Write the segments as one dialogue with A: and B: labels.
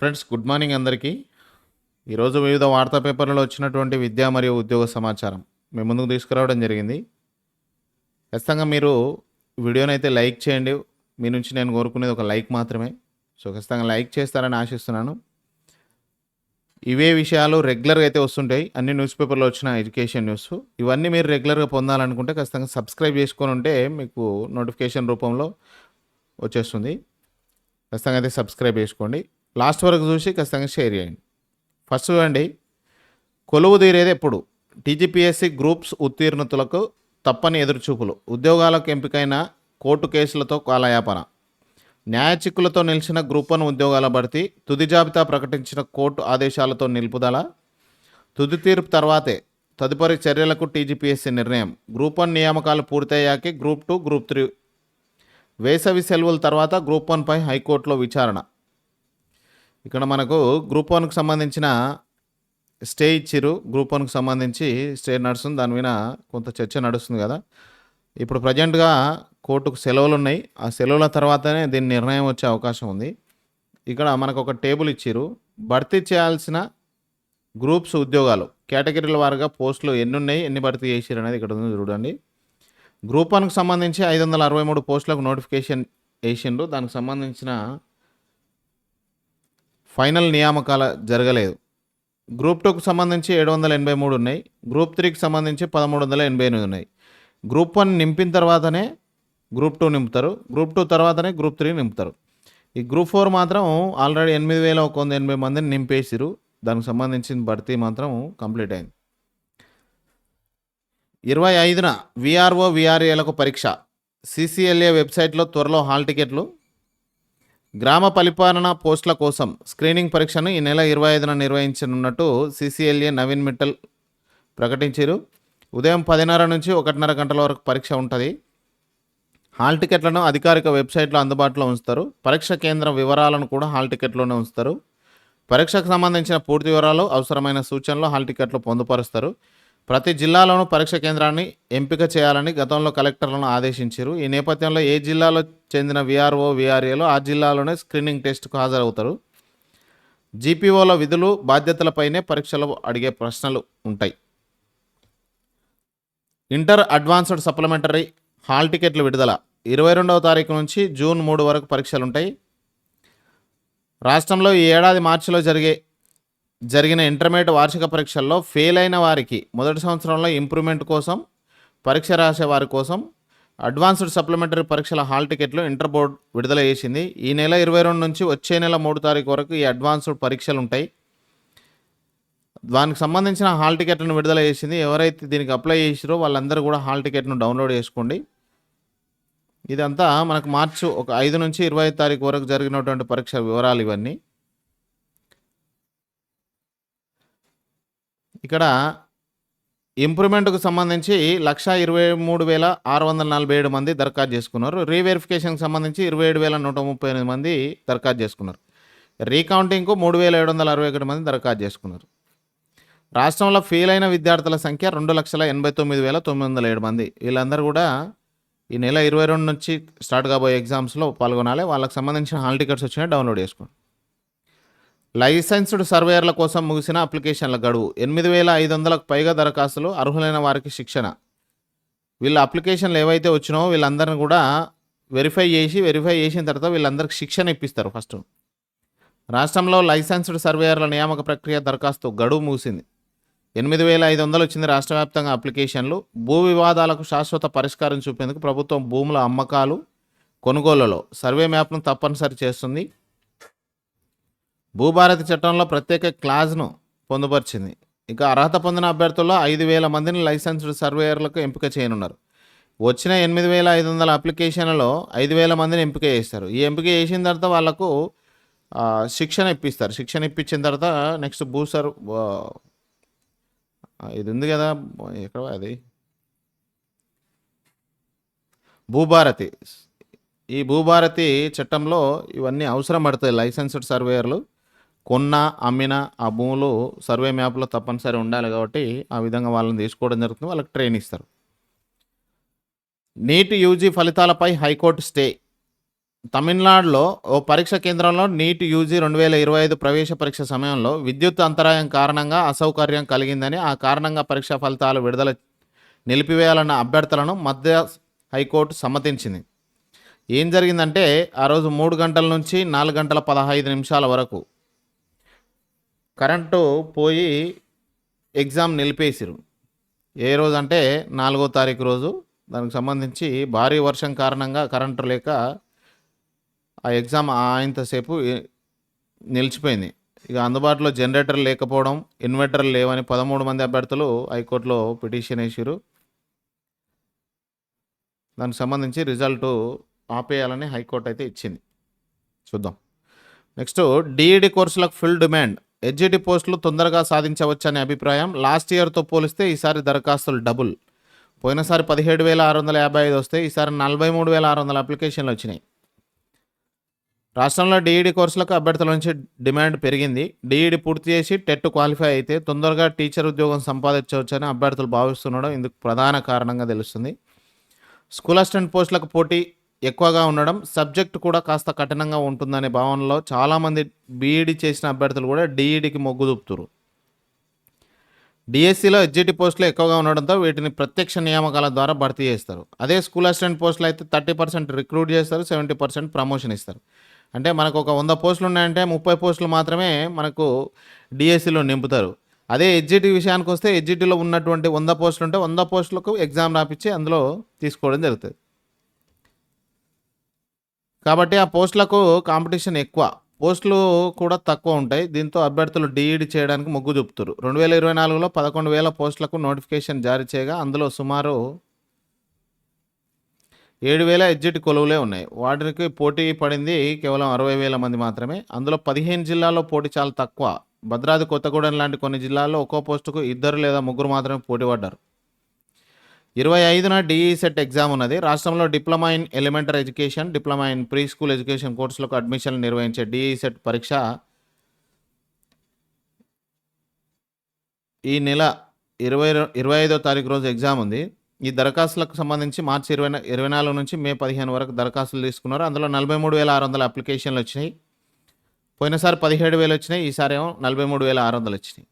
A: Friends good morning అందరికీ. ఈరోజు వివిధ వార్తా పేపర్లలో వచ్చినటువంటి విద్యా మరియు ఉద్యోగ సమాచారం మీ ముందుకు తీసుకురావడం జరిగింది. ఖచ్చితంగా మీరు వీడియోని అయితే లైక్ చేయండి. మీ నుంచి నేను కోరుకునేది ఒక లైక్ మాత్రమే. సో ఖచ్చితంగా లైక్ చేస్తారని ఆశిస్తున్నాను. ఇవే విషయాలు రెగ్యులర్గా అయితే వస్తుంటాయి. అన్ని న్యూస్ పేపర్లో వచ్చిన ఎడ్యుకేషన్ న్యూస్. ఇవన్నీ మీరు రెగ్యులర్గా పొందాలనుకుంటే ఖచ్చితంగా సబ్స్క్రైబ్ చేసుకొని ఉంటే మీకు నోటిఫికేషన్ రూపంలో వచ్చేస్తుంది. ఖచ్చితంగా అయితే సబ్స్క్రైబ్ చేసుకోండి. లాస్ట్ వరకు చూసి ఖచ్చితంగా షేర్ చేయండి. ఫస్ట్ చూడండి కొలువు తీరేది ఎప్పుడు? టీజీపీఎస్సీ గ్రూప్స్ ఉత్తీర్ణతులకు తప్పని ఎదురుచూపులు. ఉద్యోగాలకు ఎంపికైన కోర్టు కేసులతో కాలయాపన. న్యాయ చిక్కులతో నిలిచిన గ్రూప్ వన్ ఉద్యోగాల భర్తీ తుది జాబితా ప్రకటించిన కోర్టు ఆదేశాలతో నిలుపుదల. తుది తీర్పు తర్వాతే తదుపరి చర్యలకు టీజీపీఎస్సీ నిర్ణయం. గ్రూప్ వన్ నియామకాలు పూర్తయ్యాకే గ్రూప్ టూ గ్రూప్ త్రీ. వేసవి సెలవుల తర్వాత గ్రూప్ వన్పై హైకోర్టులో విచారణ. ఇక్కడ మనకు గ్రూప్ వన్కి సంబంధించిన స్టే ఇచ్చిర్రు. గ్రూప్ వన్కి సంబంధించి స్టే నడుస్తుంది. దాని మీద కొంత చర్చ నడుస్తుంది కదా. ఇప్పుడు ప్రజెంట్గా కోర్టుకు సెలవులు ఉన్నాయి. ఆ సెలవుల తర్వాతనే దీని నిర్ణయం వచ్చే అవకాశం ఉంది. ఇక్కడ మనకు ఒక టేబుల్ ఇచ్చిర్రు. భర్తీ చేయాల్సిన గ్రూప్స్ ఉద్యోగాలు. కేటగిరీల వారుగా పోస్టులు ఎన్ని ఉన్నాయి ఎన్ని భర్తీ చేసిరు అనేది ఇక్కడ ఉంది చూడండి. గ్రూప్ వన్కి సంబంధించి ఐదు వందల అరవై మూడు పోస్టులకు నోటిఫికేషన్ వేసిండ్రు దానికి సంబంధించిన ఫైనల్ నియామకాల జరగలేదు. గ్రూప్ టూకు సంబంధించి ఏడు వందల ఎనభై మూడు ఉన్నాయి. గ్రూప్ త్రీకి సంబంధించి పదమూడు వందల ఎనభై ఎనిమిది ఉన్నాయి. గ్రూప్ వన్ నింపిన తర్వాతనే గ్రూప్ టూ నింపుతారు. గ్రూప్ టూ తర్వాతనే గ్రూప్ త్రీ నింపుతారు. ఈ గ్రూప్ ఫోర్ మాత్రం ఆల్రెడీ ఎనిమిది వేల ఒక వంద ఎనభై మందిని నింపేసిరు. దానికి సంబంధించిన భర్తీ మాత్రం కంప్లీట్ అయింది. ఇరవై ఐదున విఆర్ఓ విఆర్ఏలకు పరీక్ష. సిసిఎల్ఏ వెబ్సైట్లో త్వరలో హాల్ టికెట్లు గ్రామ పరిపాలన పోస్టుల కోసం స్క్రీనింగ్ పరీక్షను ఈ నెల ఇరవై ఐదున నిర్వహించనున్నట్టు సిసిఎల్ఏ నవీన్ మిట్టల్ ప్రకటించారు. ఉదయం పదిన్నర నుంచి ఒకటిన్నర గంటల వరకు పరీక్ష ఉంటుంది. హాల్ టికెట్లను అధికారిక వెబ్సైట్లో అందుబాటులో ఉంచుతారు. పరీక్ష కేంద్రం వివరాలను కూడా హాల్ టికెట్లోనే ఉంచుతారు. పరీక్షకు సంబంధించిన పూర్తి వివరాలు అవసరమైన సూచనలు హాల్ టికెట్లు పొందుపరుస్తారు. ప్రతి జిల్లాలోనూ పరీక్ష కేంద్రాన్ని ఎంపిక చేయాలని గతంలో కలెక్టర్లను ఆదేశించారు. ఈ నేపథ్యంలో ఏ జిల్లాలో చెందిన విఆర్ఓ విఆర్ఏలు ఆ జిల్లాలోనే స్క్రీనింగ్ టెస్ట్కు హాజరవుతారు. జీపీఓల విధులు బాధ్యతలపైనే పరీక్షలు అడిగే ప్రశ్నలు ఉంటాయి. ఇంటర్ అడ్వాన్స్డ్ సప్లిమెంటరీ హాల్ టికెట్లు విడుదల. ఇరవై రెండవ తారీఖు నుంచి జూన్ మూడు వరకు పరీక్షలు ఉంటాయి రాష్ట్రంలో ఈ ఏడాది మార్చిలో జరిగే జరిగిన ఇంటర్మీడియట్ వార్షిక పరీక్షల్లో ఫెయిల్ అయిన వారికి మొదటి సంవత్సరంలో ఇంప్రూవ్మెంట్ కోసం పరీక్ష రాసే వారి కోసం అడ్వాన్స్డ్ సప్లిమెంటరీ పరీక్షల హాల్ టికెట్లు ఇంటర్ బోర్డ్ విడుదల చేసింది. ఈ నెల ఇరవై రెండు నుంచి వచ్చే నెల మూడు తారీఖు వరకు ఈ అడ్వాన్స్డ్ పరీక్షలు ఉంటాయి. దానికి సంబంధించిన హాల్ టికెట్లను విడుదల చేసింది. ఎవరైతే దీనికి అప్లై చేసిరో వాళ్ళందరూ కూడా హాల్ టికెట్ను డౌన్లోడ్ చేసుకోండి. ఇదంతా మనకు మార్చి ఒక ఐదు నుంచి ఇరవై ఐదు తారీఖు వరకు జరిగినటువంటి పరీక్ష వివరాలు ఇవన్నీ. ఇక్కడ ఇంప్రూవ్మెంట్కు సంబంధించి లక్ష ఇరవై మూడు వేల ఆరు వందల నలభై ఏడు మంది దరఖాస్తు చేసుకున్నారు. రీవెరిఫికేషన్కి సంబంధించి ఇరవై ఏడు వేల నూట ముప్పై ఎనిమిది మంది దరఖాస్తు చేసుకున్నారు. రీకౌంటింగ్కు మూడు వేల ఏడు వందల అరవై ఒకటి మంది దరఖాస్తు చేసుకున్నారు. రాష్ట్రంలో ఫెయిల్ అయిన విద్యార్థుల సంఖ్య రెండు లక్షల ఎనభై తొమ్మిది వేల తొమ్మిది వందల ఏడు మంది. వీళ్ళందరూ కూడా ఈ నెల ఇరవై రెండు నుంచి స్టార్ట్ కాబోయే ఎగ్జామ్స్లో పాల్గొనాలి. వాళ్ళకి సంబంధించిన హాల్ టికెట్స్ వచ్చినాయి డౌన్లోడ్ చేసుకోండి. లైసెన్స్డ్ సర్వేయర్ల కోసం ముగిసిన అప్లికేషన్ల గడువు. ఎనిమిది వేల ఐదు వందలకు పైగా దరఖాస్తులు అర్హులైన వారికి శిక్షణ. వీళ్ళ అప్లికేషన్లు ఏవైతే వచ్చినో వీళ్ళందరిని కూడా వెరిఫై చేసి వెరిఫై చేసిన తర్వాత వీళ్ళందరికి శిక్షణ ఇప్పిస్తారు ఫస్ట్. రాష్ట్రంలో లైసెన్స్డ్ సర్వేయర్ల నియామక ప్రక్రియ దరఖాస్తు గడువు ముగిసింది. ఎనిమిది వేల ఐదు వందలు వచ్చింది రాష్ట్ర వ్యాప్తంగా అప్లికేషన్లు. భూ వివాదాలకు శాశ్వత పరిష్కారం చూపేందుకు ప్రభుత్వం భూముల అమ్మకాలు కొనుగోళ్ళలో. సర్వే మ్యాప్ను తప్పనిసరి చేస్తుంది. భూభారతి చట్టంలో ప్రత్యేక క్లాజ్ను పొందుపరిచింది. ఇక అర్హత పొందిన అభ్యర్థుల్లో ఐదు వేల మందిని లైసెన్స్డ్ సర్వేయర్లకు ఎంపిక చేయనున్నారు. వచ్చిన ఎనిమిది వేల ఐదు వందల అప్లికేషన్లలో ఐదు వేల మందిని ఎంపిక చేస్తారు. ఈ ఎంపిక చేసిన తర్వాత వాళ్ళకు శిక్షణ ఇప్పిస్తారు. శిక్షణ ఇప్పించిన తర్వాత నెక్స్ట్ భూసర్ ఇది ఉంది కదా ఎక్కడ అది? భూభారతి. ఈ భూభారతి చట్టంలో ఇవన్నీ అవసరం పడతాయి లైసెన్స్డ్ సర్వేయర్లు. కొన్న అమ్మిన ఆ భూములు సర్వే మ్యాప్లో తప్పనిసరి ఉండాలి కాబట్టి ఆ విధంగా వాళ్ళని తీసుకోవడం జరుగుతుంది. వాళ్ళకి ట్రైన్ ఇస్తారు. నీట్ యూజీ ఫలితాలపై హైకోర్టు స్టే. తమిళనాడులో ఓ పరీక్ష కేంద్రంలో నీట్ యూజీ రెండు వేల ఇరవై ఐదు ప్రవేశ పరీక్ష సమయంలో విద్యుత్ అంతరాయం కారణంగా అసౌకర్యం కలిగిందని ఆ కారణంగా పరీక్ష ఫలితాలు విడుదల నిలిపివేయాలన్న అభ్యర్థులను మధ్య హైకోర్టు సమ్మతించింది. ఏం జరిగిందంటే ఆ రోజు మూడు గంటల నుంచి నాలుగు గంటల పదహైదు నిమిషాల వరకు కరెంటు పోయి ఎగ్జామ్ నిలిపేసిరు. ఏ రోజు అంటే నాలుగో తారీఖు రోజు దానికి సంబంధించి భారీ వర్షం కారణంగా కరెంటు లేక ఆ ఎగ్జామ్ ఆయంతసేపు నిలిచిపోయింది. ఇక అందుబాటులో జనరేటర్ లేకపోవడం ఇన్వర్టర్ లేవని పదమూడు మంది అభ్యర్థులు హైకోర్టులో పిటిషన్ వేసారు. దానికి సంబంధించి రిజల్ట్ ఆపేయాలని హైకోర్టు అయితే ఇచ్చింది. చూద్దాం. నెక్స్ట్ డిఈడి కోర్సులకు ఫుల్ డిమాండ్. ఎడ్జిటి పోస్టులు తొందరగా సాధించవచ్చనే అభిప్రాయం. లాస్ట్ ఇయర్తో పోలిస్తే ఈసారి దరఖాస్తులు డబుల్. పోయినసారి పదిహేడు వేల ఆరు వందల యాభై ఐదు వస్తే ఈసారి నలభై మూడు వేల ఆరు వందల అప్లికేషన్లు వచ్చినాయి. రాష్ట్రంలో డిఈడి కోర్సులకు అభ్యర్థుల నుంచి డిమాండ్ పెరిగింది. డిఈడి పూర్తి చేసి టెట్ క్వాలిఫై అయితే తొందరగా టీచర్ ఉద్యోగం సంపాదించవచ్చని అభ్యర్థులు భావిస్తుండడం ఇందుకు ప్రధాన కారణంగా తెలుస్తుంది. స్కూల్ అసిస్టెంట్ పోస్టులకు పోటీ ఎక్కువగా ఉండడం సబ్జెక్ట్ కూడా కాస్త కఠినంగా ఉంటుందనే భావనలో చాలామంది బీఈడి చేసిన అభ్యర్థులు కూడా డిఈడికి మొగ్గు చూపుతారు డిఎస్సిలో హెచ్జిటి పోస్టులు ఎక్కువగా ఉండడంతో వీటిని ప్రత్యక్ష నియామకాల ద్వారా భర్తీ చేస్తారు. అదే స్కూల్ అసిస్టెంట్ పోస్టులు అయితే థర్టీ పర్సెంట్ రిక్రూట్ చేస్తారు సెవెంటీ పర్సెంట్ ప్రమోషన్ ఇస్తారు. అంటే మనకు ఒక వంద పోస్టులు ఉన్నాయంటే ముప్పై పోస్టులు మాత్రమే మనకు డిఎస్సిలో నింపుతారు. అదే హెచ్జిటి విషయానికి వస్తే హెచ్జిటిలో ఉన్నటువంటి వంద పోస్టులు ఉంటే వంద పోస్టులకు ఎగ్జామ్ రాపిచ్చి అందులో తీసుకోవడం జరుగుతుంది. కాబట్టి ఆ పోస్టులకు కాంపిటీషన్ ఎక్కువ. పోస్టులు కూడా తక్కువ ఉంటాయి. దీంతో అభ్యర్థులు డిఈడి చేయడానికి మొగ్గు చూపుతారు. రెండు వేల ఇరవై నాలుగులో పదకొండు వేల పోస్టులకు నోటిఫికేషన్ జారీ చేయగా అందులో సుమారు ఏడు వేల ఎగ్జిట్ కొలువులే ఉన్నాయి. వాటికి పోటీ పడింది కేవలం అరవై వేల మంది మాత్రమే. అందులో పదిహేను జిల్లాల్లో పోటీ చాలా తక్కువ. భద్రాద్రి కొత్తగూడెం లాంటి కొన్ని జిల్లాల్లో ఒక్కో పోస్టుకు ఇద్దరు లేదా ముగ్గురు మాత్రమే పోటీ పడ్డారు. ఇరవై ఐదున డిఈ సెట్ ఎగ్జామ్ ఉన్నది. రాష్ట్రంలో diploma in elementary education diploma in pre school education కోర్సులకు అడ్మిషన్లు నిర్వహించే డిఈ సెట్ పరీక్ష ఈ నెల ఇరవై ఇరవై ఐదో తారీఖు రోజు ఎగ్జామ్ ఉంది. ఈ దరఖాస్తులకు సంబంధించి మార్చి ఇరవై ఇరవై నాలుగు నుంచి మే పదిహేను వరకు దరఖాస్తులు తీసుకున్నారు. అందులో నలభై మూడు వేల ఆరు వందల అప్లికేషన్లు వచ్చినాయి. పోయినసారి పదిహేడు వేలు వచ్చినాయి. ఈసారి ఏమో నలభై మూడు వేల ఆరు వందలు వచ్చినాయి.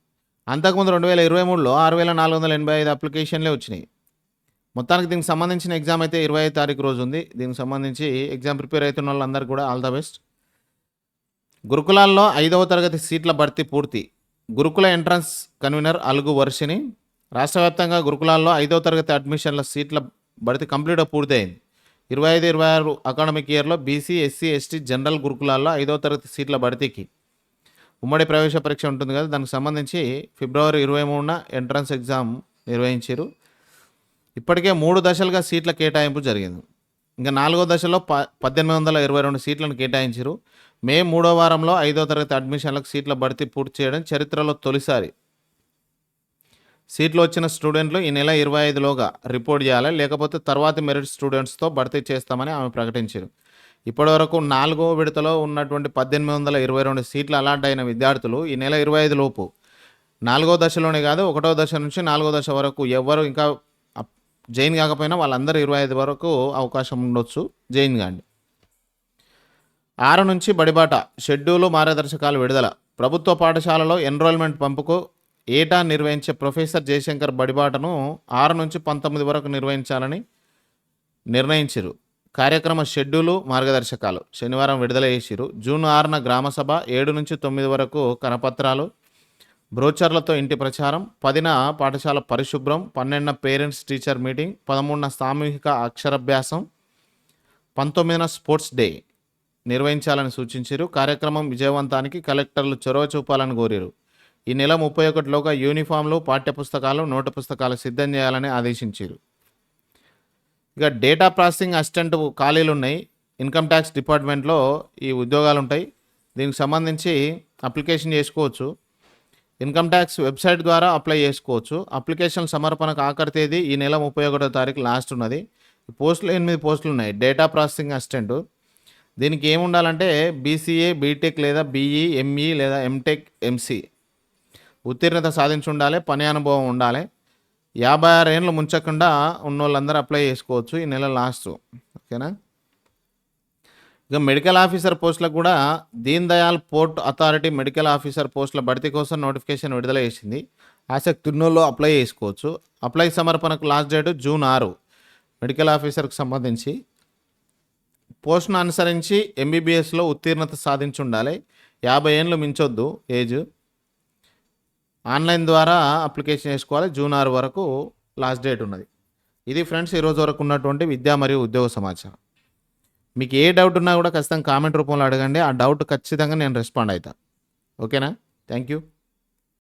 A: అంతకుముందు రెండు వేల ఇరవై మూడులో ఆరు వేల నాలుగు వందల ఎనభై ఐదు అప్లికేషన్లే వచ్చినాయి. మొత్తానికి దీనికి సంబంధించిన ఎగ్జామ్ అయితే ఇరవై ఐదు తారీఖు రోజు ఉంది. దీనికి సంబంధించి ఎగ్జామ్ ప్రిపేర్ అవుతున్న వాళ్ళందరూ కూడా ఆల్ ద బెస్ట్ గురుకులాల్లో ఐదవ తరగతి సీట్ల భర్తీ పూర్తి. గురుకుల ఎంట్రన్స్ కన్వీనర్ అలుగు వర్షిని రాష్ట్ర వ్యాప్తంగా గురుకులాల్లో ఐదవ తరగతి అడ్మిషన్ల సీట్ల భర్తీ కంప్లీట్గా పూర్తయింది. ఇరవై ఐదు ఇరవై ఆరు అకాడమిక్ ఇయర్లో బీసీ ఎస్సీ ఎస్టీ జనరల్ గురుకులాల్లో ఐదవ తరగతి సీట్ల భర్తీకి. ఉమ్మడి ప్రవేశ పరీక్ష ఉంటుంది కదా దానికి సంబంధించి ఫిబ్రవరి ఇరవై మూడున ఎంట్రన్స్ ఎగ్జామ్ నిర్వహించారు ఇప్పటికే మూడు దశలుగా సీట్ల కేటాయింపు జరిగింది. ఇంకా నాలుగో దశలో ప పద్దెనిమిది వందల ఇరవై రెండు సీట్లను కేటాయించారు. మే మూడో వారంలో ఐదో తరగతి అడ్మిషన్లకు సీట్ల భర్తీ పూర్తి చేయడం చరిత్రలో తొలిసారి. సీట్లు వచ్చిన స్టూడెంట్లు ఈ నెల ఇరవై ఐదులోగా రిపోర్ట్ చేయాలి లేకపోతే తర్వాతి మెరిట్ స్టూడెంట్స్తో భర్తీ చేస్తామని ఆమె ప్రకటించారు. ఇప్పటివరకు నాలుగో విడతలో ఉన్నటువంటి పద్దెనిమిది వందల ఇరవై రెండు సీట్లు అలాట్ అయిన విద్యార్థులు ఈ నెల ఇరవై ఐదు లోపు. నాలుగో దశలోనే కాదు ఒకటో దశ నుంచి నాలుగో దశ వరకు ఎవరు ఇంకా జైన్ కాకపోయినా వాళ్ళందరూ ఇరవై ఐదు వరకు అవకాశం ఉండొచ్చు జైన్ కాండి. ఆరు నుంచి బడిబాట షెడ్యూలు మార్గదర్శకాలు విడుదల. ప్రభుత్వ పాఠశాలలో ఎన్రోల్మెంట్ పంపుకు ఏటా నిర్వహించే ప్రొఫెసర్ జయశంకర్ బడిబాటను ఆరు నుంచి పంతొమ్మిది వరకు నిర్వహించాలని నిర్ణయించారు. కార్యక్రమ షెడ్యూలు మార్గదర్శకాలు శనివారం విడుదల చేసిరు. జూన్ ఆరున గ్రామసభ ఏడు నుంచి తొమ్మిది వరకు కనపత్రాలు బ్రోచర్లతో ఇంటి ప్రచారం పదిన పాఠశాల పరిశుభ్రం పన్నెండున పేరెంట్స్ టీచర్ మీటింగ్ పదమూడున సామూహిక అక్షరాభ్యాసం పంతొమ్మిదిన స్పోర్ట్స్ డే నిర్వహించాలని సూచించారు కార్యక్రమం విజయవంతానికి కలెక్టర్లు చొరవ చూపాలని కోరారు ఈ నెల ముప్పై ఒకటిలోగా యూనిఫామ్లు పాఠ్యపుస్తకాలు నోటు పుస్తకాలు సిద్ధం చేయాలని ఆదేశించారు ఇక డేటా ప్రాసెసింగ్ అసిస్టెంట్ ఖాళీలు ఉన్నాయి ఇన్కమ్ ట్యాక్స్ డిపార్ట్మెంట్లో ఈ ఉద్యోగాలు ఉంటాయి దీనికి సంబంధించి అప్లికేషన్ చేసుకోవచ్చు. ఇన్కమ్ ట్యాక్స్ వెబ్సైట్ ద్వారా అప్లై చేసుకోవచ్చు. అప్లికేషన్ సమర్పణకు ఆఖరి తేదీ ఈ నెల ముప్పై ఒకటో తారీఖు లాస్ట్ ఉన్నది. పోస్టులు ఎనిమిది పోస్టులు ఉన్నాయి. Data processing assistant. దీనికి ఏముండాలంటే బీసీఏ బీటెక్ లేదా బీఈ ఎంఈ లేదా ఎంటెక్ ఎంసీ. ఉత్తీర్ణత సాధించి ఉండాలి పని అనుభవం ఉండాలి. యాభై ఆరు ఏళ్ళు ముంచకుండా ఉన్న వాళ్ళందరూ అప్లై చేసుకోవచ్చు ఈ నెల లాస్ట్. ఓకేనా? ఇక మెడికల్ ఆఫీసర్ పోస్టులకు కూడా Deen Dayal port authority medical officer పోస్టుల భర్తీ కోసం నోటిఫికేషన్ విడుదల చేసింది. ఆసక్తి ఉన్నోళ్ళు అప్లై చేసుకోవచ్చు. అప్లై సమర్పణకు లాస్ట్ డేట్ జూన్ ఆరు మెడికల్ ఆఫీసర్కు సంబంధించి. పోస్ట్ను అనుసరించి ఎంబీబీఎస్లో ఉత్తీర్ణత సాధించి ఉండాలి యాభై ఏళ్ళు మించొద్దు ఏజ్. ఆన్లైన్ ద్వారా అప్లికేషన్ చేసుకోవాలి. జూన్ ఆరు వరకు లాస్ట్ డేట్ ఉన్నది. ఇది ఫ్రెండ్స్ ఈరోజు వరకు ఉన్నటువంటి విద్యా మరియు ఉద్యోగ సమాచారం. మీకు ఏ డౌట్ ఉన్నా కూడా ఖచ్చితంగా కామెంట్ రూపంలో అడగండి. ఆ డౌట్ ఖచ్చితంగా నేను రెస్పాండ్ అవుతా ఓకేనా థ్యాంక్ యూ